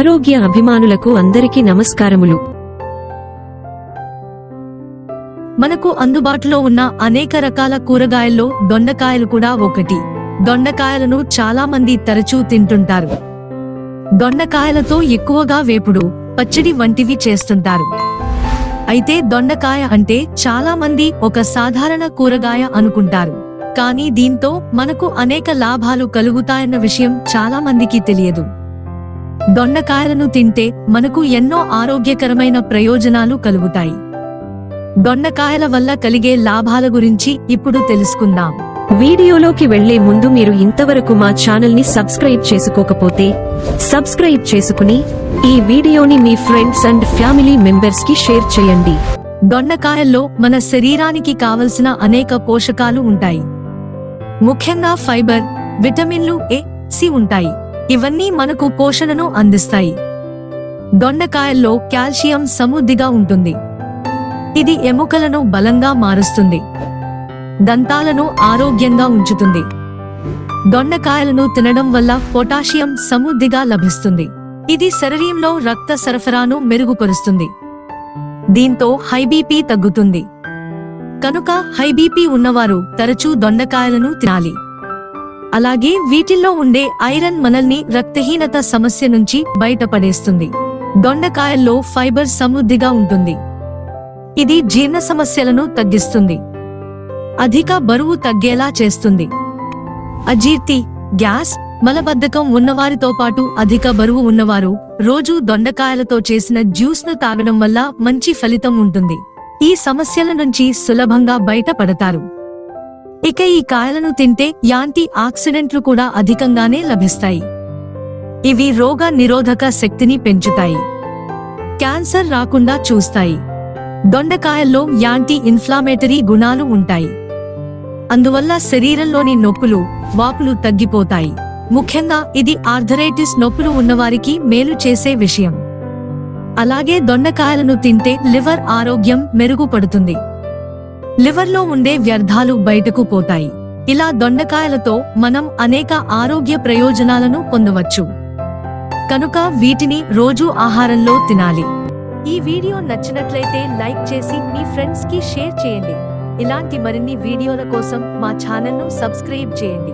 ఆరోగ్య అభిమానులకు అందరికీ నమస్కారములు. మనకు అందుబాటులో ఉన్న అనేక రకాల కూరగాయల్లో దొండకాయలు కూడా ఒకటి. దొండకాయలను చాలా మంది తరచూ తింటుంటారు. దొండకాయలతో ఎక్కువగా వేపుడు పచ్చడి వంటివి చేస్తుంటారు. అయితే దొండకాయ అంటే చాలా మంది ఒక సాధారణ కూరగాయ అనుకుంటారు. కానీ దీంతో మనకు అనేక లాభాలు కలుగుతాయన్న విషయం చాలా మందికి తెలియదు. దొండకాయలను తింటే మనకు ఎన్నో ఆరోగ్యకరమైన ప్రయోజనాలు కలుగుతాయి. దొండకాయల వల్ల కలిగే లాభాల గురించి ఇప్పుడు తెలుసుకుందాం. వీడియోలోకి వెళ్ళే ముందు మీరు ఇంతవరకు మా ఛానల్ని సబ్స్క్రైబ్ చేసుకోకపోతే సబ్స్క్రైబ్ చేసుకుని ఈ వీడియోని మీ ఫ్రెండ్స్ అండ్ ఫ్యామిలీ మెంబర్స్కి షేర్ చేయండి. దొండకాయల్లో మన శరీరానికి కావలసిన అనేక పోషకాలు ఉంటాయి. ముఖ్యంగా ఫైబర్ విటమిన్లు ఏ సి ఉంటాయి. ఇవన్నీ మనకు పోషణను అందిస్తాయి. దొండకాయల్లో కాల్షియం సమృద్ధిగా ఉంటుంది. ఇది ఎముకలను బలంగా మారుస్తుంది. దంతాలను ఆరోగ్యంగా ఉంచుతుంది. దొండకాయలను తినడం వల్ల పొటాషియం సమృద్ధిగా లభిస్తుంది. ఇది శరీరంలో రక్త సరఫరాను మెరుగుపరుస్తుంది. దీంతో హైబీపీ తగ్గుతుంది. కనుక హైబీపీ ఉన్నవారు తరచూ దొండకాయలను తినాలి. అలాగే వీటిల్లో ఉండే ఐరన్ మనల్ని రక్తహీనత సమస్య నుంచి బయటపడేస్తుంది. దొండకాయల్లో ఫైబర్ సమృద్ధిగా ఉంటుంది. ఇది జీర్ణ సమస్యలను తగ్గిస్తుంది. అధిక బరువు తగ్గేలా చేస్తుంది. అజీర్తి గ్యాస్ మలబద్ధకం ఉన్నవారితో పాటు అధిక బరువు ఉన్నవారు రోజు దొండకాయలతో చేసిన జ్యూస్ను తాగడం వల్ల మంచి ఫలితం ఉంటుంది. ఈ సమస్యల నుంచి సులభంగా బయటపడతారు. ఇక ఈ కాయలను తింటే యాంటీ ఆక్సిడెంట్లు కూడా అధికంగానే లభిస్తాయి. ఇవి రోగ నిరోధక శక్తిని పెంచుతాయి. క్యాన్సర్ రాకుండా చూస్తాయి. దొండకాయల్లో యాంటీ ఇన్ఫ్లామేటరీ గుణాలు ఉంటాయి. అందువల్ల శరీరంలోని నొప్పులు వాపులు తగ్గిపోతాయి. ముఖ్యంగా ఇది ఆర్థరైటిస్ నొప్పులు ఉన్నవారికి మేలు చేసే విషయం. అలాగే దొండకాయలను తింటే లివర్ ఆరోగ్యం మెరుగుపడుతుంది. లివర్లో ఉండే వ్యర్థాలు బయటకు పోతాయి. ఇలా దొండకాయలతో మనం అనేక ఆరోగ్య ప్రయోజనాలను పొందవచ్చు. కనుక వీటిని రోజు ఆహారంలో తినాలి. ఈ వీడియో నచ్చినట్లయితే లైక్ చేసి మీ ఫ్రెండ్స్కి షేర్ చేయండి. ఇలాంటి మరిన్ని వీడియోల కోసం మా ఛానల్ను సబ్స్క్రైబ్ చేయండి.